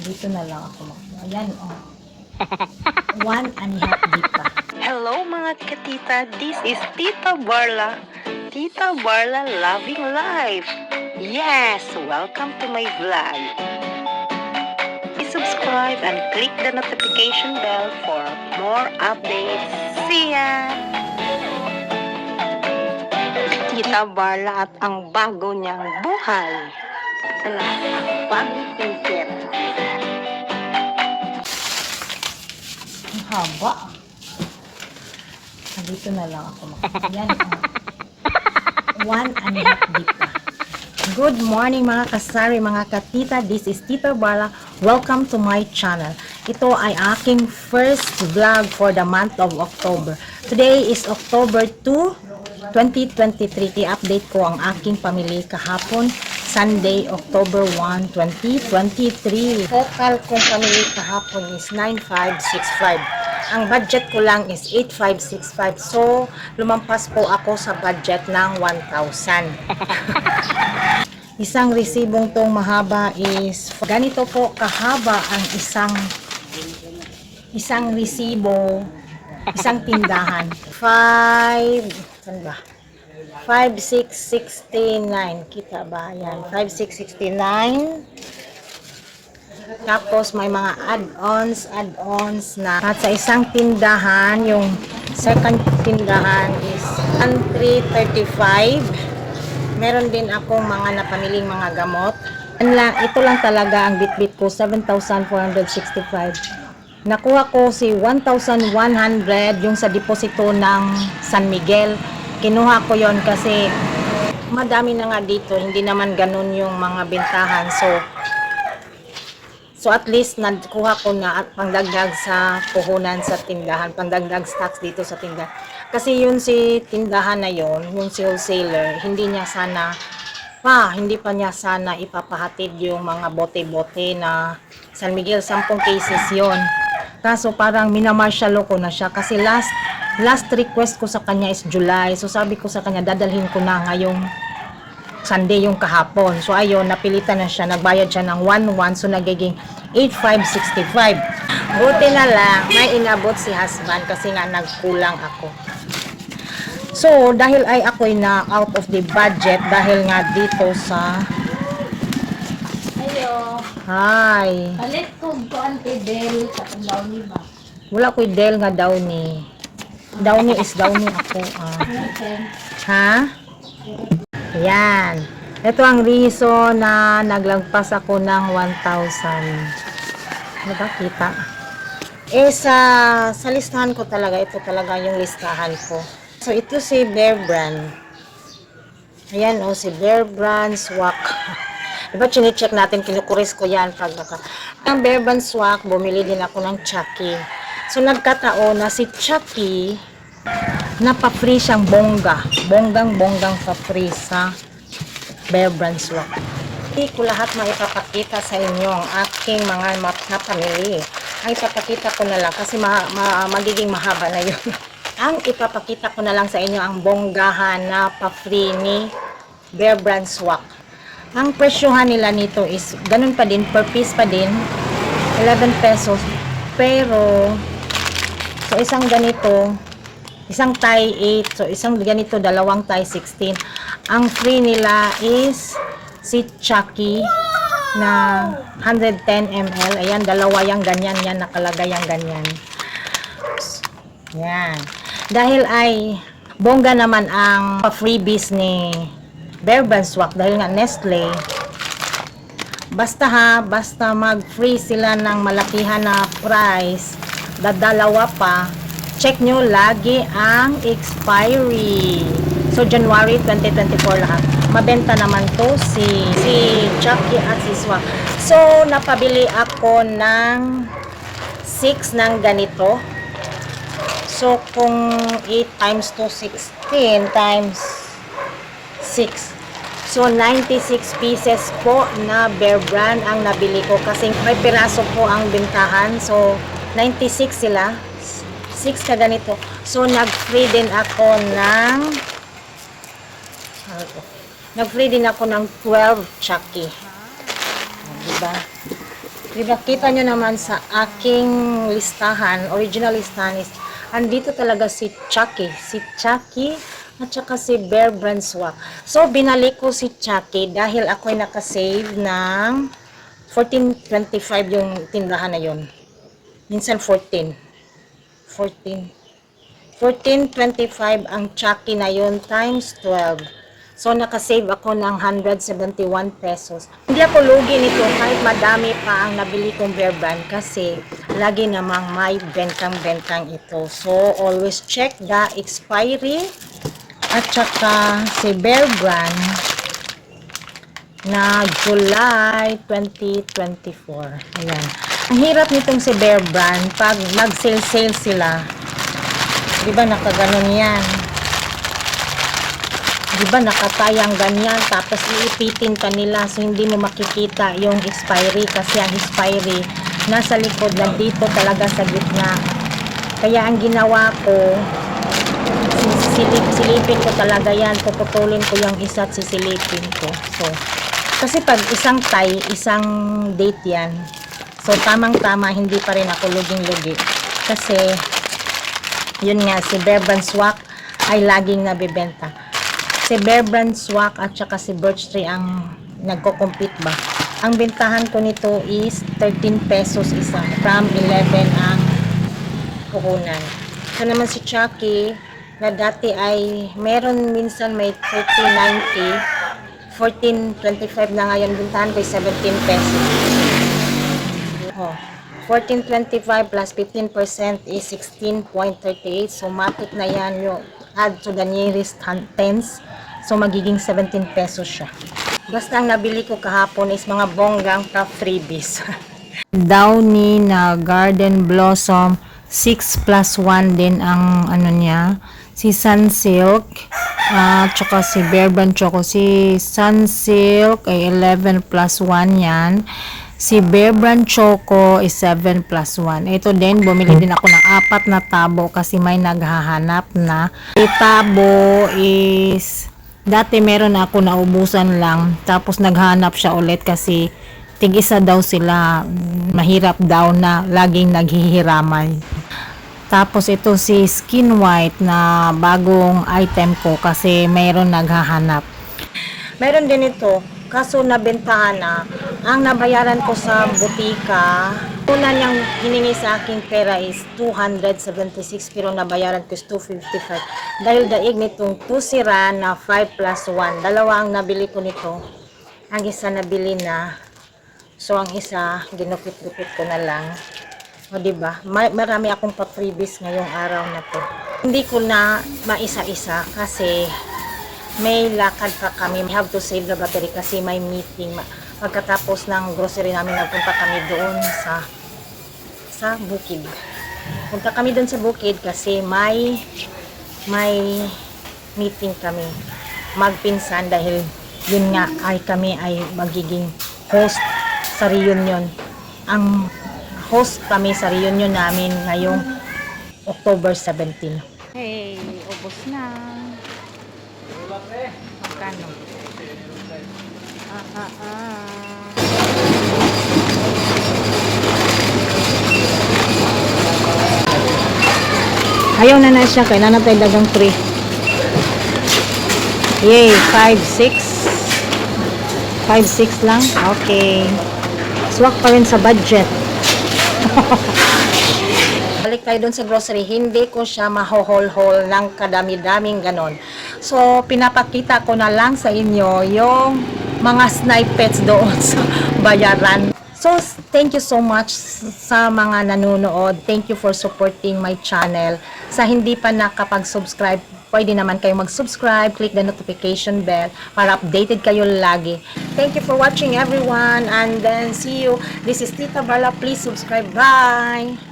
Dito na lang ako mag... Ayan, oh. One and a half pa. Hello mga katita, this is Tita Barla. Tita Barla Loving Life. Yes, welcome to my vlog. Please subscribe and click the notification bell for more updates. See ya! Tita Barla at ang bago niyang buhay. Ala, ang haba. Dito na lang ako mag... Ayan, oh. One and a half di pa. Good morning mga kasari, mga katita. This is Tita Bala. Welcome to my channel. Ito ay aking first vlog for the month of October. Today is October 2, 2023. I-update ko ang aking pamilya kahapon. Sunday, October 1, 2023. Total kong pamilya kahapon is 9565. Ang budget ko lang is 8565. So, lumampas po ako sa budget ng 1,000. Isang resibong tong mahaba is ganito po kahaba ang isang isang resibo, isang tindahan. 5 saan ba? 5669 kita ba? Yan, 5669 tapos may mga add-ons, add-ons na at sa isang tindahan, yung second tindahan is 335. Meron din akong mga napamiling mga gamot. Yan lang, ito lang talaga ang bitbit ko, 7,465. Nakuha ko si 1,100 yung sa deposito ng San Miguel. Kinuha ko yon kasi madami na nga dito, hindi naman ganun yung mga bintahan. So, So at least nakuha ko na pangdagdag sa puhunan sa tindahan, pangdagdag stocks dito sa tindahan. Kasi yun si tindahan na yun, yung si wholesaler, hindi niya sana pa, hindi pa niya sana ipapahatid yung mga bote-bote na San Miguel, 10 cases yon. Kaso parang minamarshalo ko na siya kasi last last request ko sa kanya is July. So sabi ko sa kanya, dadalhin ko na ngayong Sunday yung kahapon. So ayun, napilitan na siya, nagbayad siya ng 1-1, so nagiging 8,565. Buti na lang, may inabot si husband kasi nga nagkulang ako. So, dahil ay ako'y na out of the budget dahil nga dito sa Ayo, Hi. palit ko ko ante Del sa tambaw ni ba. Wala ko'y del nga downy. Downy is downy ako. Ah. Ha? Yan. Ito ang reason na naglagpas ako ng 1,000. Ano ba kita? Eh, sa, sa listahan ko talaga, ito talaga yung listahan ko. So, ito si Bear Brand. Ayan, oh, si Bear Brand Swak. Diba, chinecheck natin, kinukuris ko yan pag naka... Ang Bear Brand Swak, bumili din ako ng Chucky. So, nagkataon na si Chucky, napa-free siyang bongga. Bonggang-bonggang pa-free sa Bear Brand Swak. Hindi ko lahat maipapakita sa inyo ang aking mga map na pamili. Ang ipapakita ko na lang kasi ma- ma- magiging mahaba na yun. ang ipapakita ko na lang sa inyo ang bonggahan na pa-free ni Bear Brand Swak. Ang presyohan nila nito is ganun pa din, per piece pa din, 11 pesos. Pero, so isang ganito, isang tie 8, so isang ganito, dalawang tie 16. Ang free nila is si Chucky na 110 ml. Ayan, dalawa yung ganyan yan, nakalagay yung ganyan. Yan. Dahil ay bongga naman ang freebies ni Bear Brand Swak dahil nga Nestle basta ha, basta mag-free sila ng malakihan na price, dadalawa pa, check nyo lagi ang expiry. So, January 2024 lahat. Mabenta naman to si, si Chucky at si Swak. So, napabili ako ng 6 ng ganito. So, kung 8 times to 16 times 6. So, 96 pieces po na Bear Brand ang nabili ko kasi may piraso po ang bintahan. So, 96 sila. 6 ka ganito. So, nag-free din ako ng? Nag-free din ako ng 12 Chucky. Diba? Diba, kita nyo naman sa aking listahan, original listahan is, andito talaga si Chucky. Si Chucky at saka si Bear Brand Swak. So, binalik ko si Chucky dahil ako'y nakasave ng 14.25 yung tindahan na yon. Minsan 14. 14. 14.25 ang Chucky na yon times 12. So, nakasave ako ng 171 pesos. Hindi ako lugi nito kahit madami pa ang nabili kong bear kasi lagi namang may bentang-bentang ito. So, always check the expiry at saka si bear brand na July 2024. Ayan. Ang hirap nitong si bear brand pag mag-sale-sale sila. Di ba nakaganon yan? di ba nakatayang ganyan? Tapos iipitin ka nila so hindi mo makikita yung expiry kasi ang expiry nasa likod lang. Dito talaga sa gitna. Kaya ang ginawa ko silip, silipin ko talaga yan. Puputulin ko yung isa at sisilipin ko. So kasi pag isang tie isang date yan so tamang tama hindi pa rin ako luging lugi kasi yun nga si Bevan Swak ay laging nabibenta si Bear Brand Swak at saka si Birch Tree ang nagko-compete ba. Ang bentahan ko nito is 13 pesos isa from 11 ang puhunan. Ito naman si Chucky na dati ay meron minsan may 30.90 14.25 na ngayon bentahan ko ay 17 pesos. Oh. 14.25 plus 15% is 16.38 so matik na yan yung add to the nearest tens so magiging 17 pesos siya. Basta ang nabili ko kahapon is mga bonggang pa freebies Downy na Garden Blossom 6 plus 1 din ang ano niya si Sunsilk at tsaka si Bear Choco. Si Sunsilk ay 11 plus 1 yan Si Bear Brand Choco is 7 plus 1. Ito din, bumili din ako ng apat na tabo kasi may naghahanap na. Yung tabo is, dati meron ako naubusan lang. Tapos naghanap siya ulit kasi tig-isa daw sila. Mahirap daw na laging naghihiraman. Tapos ito si Skin White na bagong item ko kasi mayroon naghahanap. Meron din ito, kaso nabentahan na. Ang nabayaran ko sa butika, una niyang hiningi sa aking pera is 276 pero nabayaran ko is 255. Dahil daig nitong 2 sira na 5 plus 1. Dalawa ang nabili ko nito. Ang isa nabili na. So ang isa, ginupit-gupit ko na lang. O di ba? Ma- marami akong pa-freebies ngayong araw na to. Hindi ko na maisa-isa kasi may lakad pa kami. We have to save the battery kasi may meeting. Pagkatapos ng grocery namin, nagpunta kami doon sa sa bukid. Punta kami doon sa bukid kasi may may meeting kami. Magpinsan dahil yun nga ay kami ay magiging host sa reunion. Ang host kami sa reunion namin ngayong October 17. Hey, ubos na. Magkano? Ah, ah, ah. Ayaw na na siya, kaya nanatay dagang 3. Yay, 5, 6. 5, 6 lang? Okay. Swak pa rin sa budget. Balik tayo dun sa grocery, hindi ko siya mahohol-hol ng kadami-daming ganon. So, pinapakita ko na lang sa inyo yung mga snippets doon sa bayaran. So, thank you so much sa mga nanonood. Thank you for supporting my channel. Sa hindi pa nakapag-subscribe, pwede naman kayo mag-subscribe, click the notification bell para updated kayo lagi. Thank you for watching everyone and then see you. This is Tita Barla. Please subscribe. Bye!